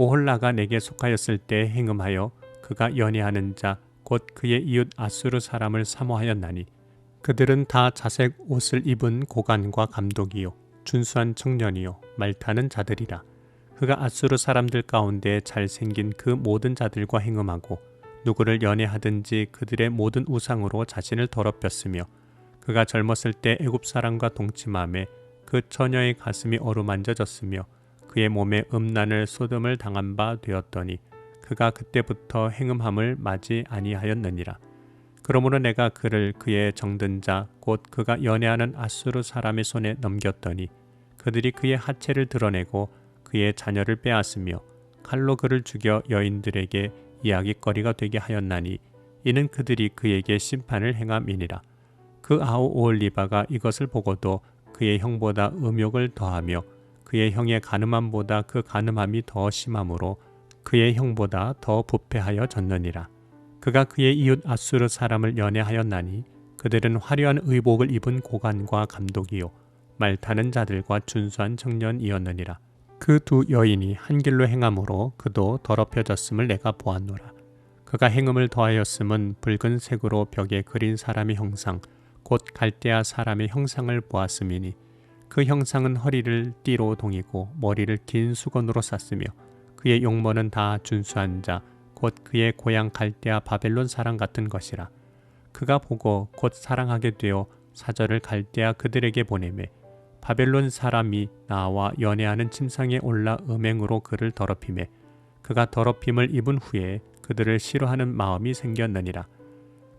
오홀라가 내게 속하였을 때 행음하여 그가 연애하는 자 곧 그의 이웃 아수르 사람을 사모하였나니 그들은 다 자색 옷을 입은 고관과 감독이요 준수한 청년이요 말타는 자들이라. 그가 아수르 사람들 가운데 잘생긴 그 모든 자들과 행음하고 누구를 연애하든지 그들의 모든 우상으로 자신을 더럽혔으며 그가 젊었을 때 애굽 사람과 동침함에 그 처녀의 가슴이 어루만져졌으며 그의 몸에 음란을 소돔을 당한 바 되었더니 그가 그때부터 행음함을 맞이 아니하였느니라. 그러므로 내가 그를 그의 정든 자 곧 그가 연애하는 아수르 사람의 손에 넘겼더니 그들이 그의 하체를 드러내고 그의 자녀를 빼앗으며 칼로 그를 죽여 여인들에게 이야기거리가 되게 하였나니 이는 그들이 그에게 심판을 행함이니라. 그 아우 오올리바가 이것을 보고도 그의 형보다 음욕을 더하며 그의 형의 가늠함보다 그 가늠함이 더 심함으로 그의 형보다 더 부패하여 졌느니라. 그가 그의 이웃 아수르 사람을 연애하였나니 그들은 화려한 의복을 입은 고관과 감독이요 말 타는 자들과 준수한 청년이었느니라. 그 두 여인이 한 길로 행함으로 그도 더럽혀졌음을 내가 보았노라. 그가 행음을 더하였음은 붉은 색으로 벽에 그린 사람의 형상 곧 갈대아 사람의 형상을 보았음이니 그 형상은 허리를 띠로 동이고 머리를 긴 수건으로 쌌으며 그의 용모는 다 준수한 자 곧 그의 고향 갈대아 바벨론 사람 같은 것이라. 그가 보고 곧 사랑하게 되어 사절을 갈대아 그들에게 보내매 바벨론 사람이 나와 연애하는 침상에 올라 음행으로 그를 더럽힘에 그가 더럽힘을 입은 후에 그들을 싫어하는 마음이 생겼느니라.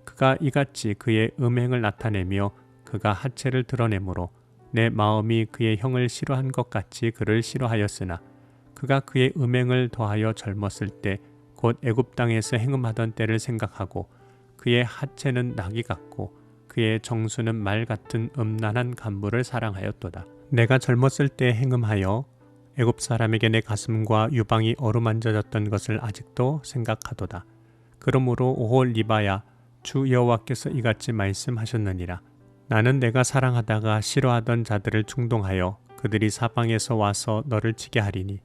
그가 이같이 그의 음행을 나타내며 그가 하체를 드러내므로 내 마음이 그의 형을 싫어한 것 같이 그를 싫어하였으나 그가 그의 음행을 더하여 젊었을 때 곧 애굽 땅에서 행음하던 때를 생각하고 그의 하체는 나귀 같고 그의 정수는 말 같은 음란한 간부를 사랑하였도다. 내가 젊었을 때 행음하여 애굽 사람에게 내 가슴과 유방이 어루만져졌던 것을 아직도 생각하도다. 그러므로 오홀 리바야 주 여호와께서 이같이 말씀하셨느니라. 나는 내가 사랑하다가 싫어하던 자들을 충동하여 그들이 사방에서 와서 너를 치게 하리니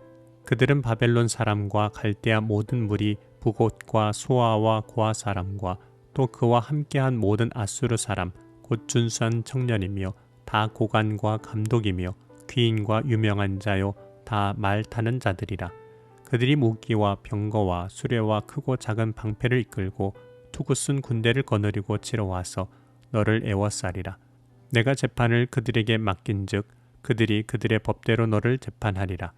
그들은 바벨론 사람과 갈대아 모든 무리 부곳과 소아와 고아 사람과 또 그와 함께한 모든 아수르 사람 곧 준수한 청년이며 다 고관과 감독이며 귀인과 유명한 자요 다 말 타는 자들이라. 그들이 무기와 병거와 수레와 크고 작은 방패를 이끌고 투구 쓴 군대를 거느리고 치러 와서 너를 애워싸리라. 내가 재판을 그들에게 맡긴즉 그들이 그들의 법대로 너를 재판하리라.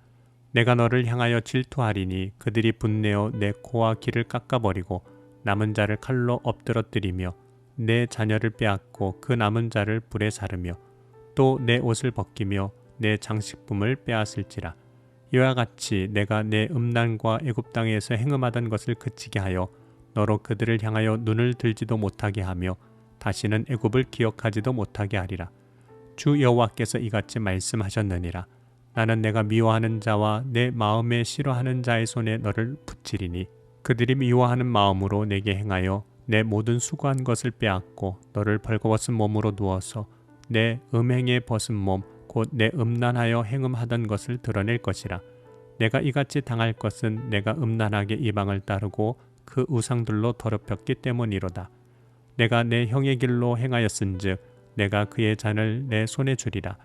내가 너를 향하여 질투하리니 그들이 분내어 내 코와 귀를 깎아버리고 남은 자를 칼로 엎드러뜨리며 내 자녀를 빼앗고 그 남은 자를 불에 사르며 또 내 옷을 벗기며 내 장식품을 빼앗을지라. 이와 같이 내가 내 음란과 애굽 땅에서 행음하던 것을 그치게 하여 너로 그들을 향하여 눈을 들지도 못하게 하며 다시는 애굽을 기억하지도 못하게 하리라. 주 여호와께서 이같이 말씀하셨느니라. 나는 내가 미워하는 자와 내 마음에 싫어하는 자의 손에 너를 붙이리니 그들이 미워하는 마음으로 내게 행하여 내 모든 수고한 것을 빼앗고 너를 벌거벗은 몸으로 누워서 내 음행에 벗은 몸 곧 내 음란하여 행음하던 것을 드러낼 것이라. 내가 이같이 당할 것은 내가 음란하게 이방을 따르고 그 우상들로 더럽혔기 때문이로다 내가 내 형의 길로 행하였은즉 내가 그의 잔을 내 손에 주리라.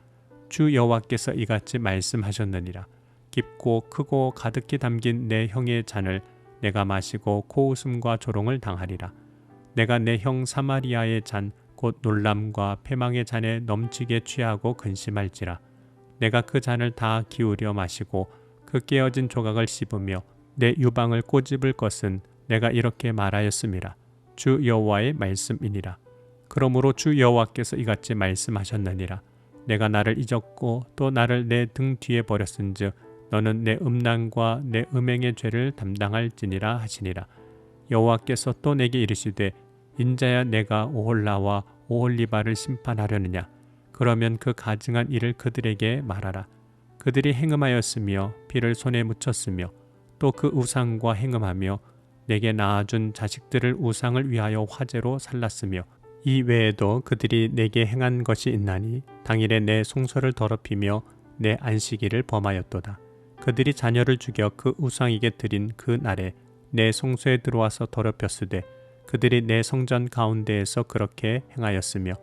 주 여호와께서 이같이 말씀하셨느니라. 깊고 크고 가득히 담긴 내 형의 잔을 내가 마시고 코웃음과 조롱을 당하리라. 내가 내 형 사마리아의 잔 곧 놀람과 패망의 잔에 넘치게 취하고 근심할지라. 내가 그 잔을 다 기울여 마시고 그 깨어진 조각을 씹으며 내 유방을 꼬집을 것은 내가 이렇게 말하였음이라 주 여호와의 말씀이니라. 그러므로 주 여호와께서 이같이 말씀하셨느니라. 내가 나를 잊었고 또 나를 내 등 뒤에 버렸은즉 너는 내 음란과 내 음행의 죄를 담당할지니라 하시니라. 여호와께서 또 내게 이르시되 인자야 내가 오홀라와 오홀리바를 심판하려느냐? 그러면 그 가증한 일을 그들에게 말하라. 그들이 행음하였으며 피를 손에 묻혔으며 또 그 우상과 행음하며 내게 낳아준 자식들을 우상을 위하여 화제로 살랐으며 이 외에도 그들이 내게 행한 것이 있나니 당일에 내 송소를 더럽히며 내 안식일을 범하였도다. 그들이 자녀를 죽여 그 우상에게 드린 그 날에 내 송소에 들어와서 더럽혔으되 그들이 내 성전 가운데에서 그렇게 행하였으며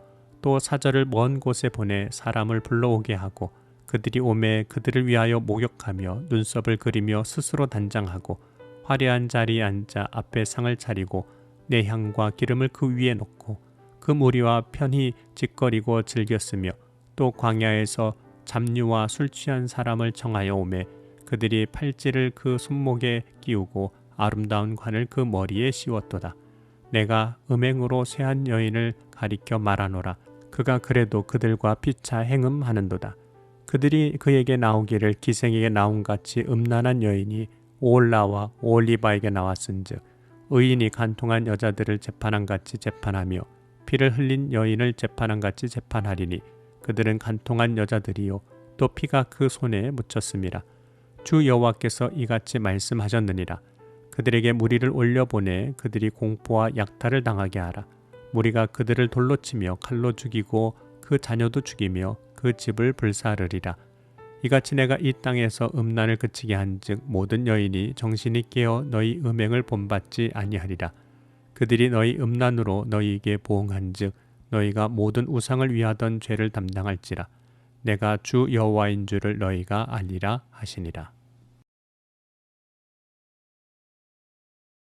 또 사절을 먼 곳에 보내 사람을 불러오게 하고 그들이 오매 그들을 위하여 목욕하며 눈썹을 그리며 스스로 단장하고 화려한 자리에 앉아 앞에 상을 차리고 내 향과 기름을 그 위에 놓고 그 무리와 편히 짓거리고 즐겼으며 또 광야에서 잡류와 술 취한 사람을 청하여 오매 그들이 팔찌를 그 손목에 끼우고 아름다운 관을 그 머리에 씌웠도다. 내가 음행으로 쇠한 여인을 가리켜 말하노라. 그가 그래도 그들과 피차 행음하는도다. 그들이 그에게 나오기를 기생에게 나온 같이 음란한 여인이 오올라와 오올리바에게 나왔은즉 의인이 간통한 여자들을 재판한 같이 재판하며 피를 흘린 여인을 재판한 같이 재판하리니 그들은 간통한 여자들이요 또 피가 그 손에 묻혔습니다. 주 여호와께서 이같이 말씀하셨느니라 그들에게 무리를 올려보내 그들이 공포와 약탈을 당하게 하라 무리가 그들을 돌로 치며 칼로 죽이고 그 자녀도 죽이며 그 집을 불사르리라. 이같이 내가 이 땅에서 음란을 그치게 한즉 모든 여인이 정신이 깨어 너희 음행을 본받지 아니하리라. 그들이 너희 음란으로 너희에게 보응한즉 너희가 모든 우상을 위하던 죄를 담당할지라. 내가 주 여호와인 줄을 너희가 알리라 하시니라.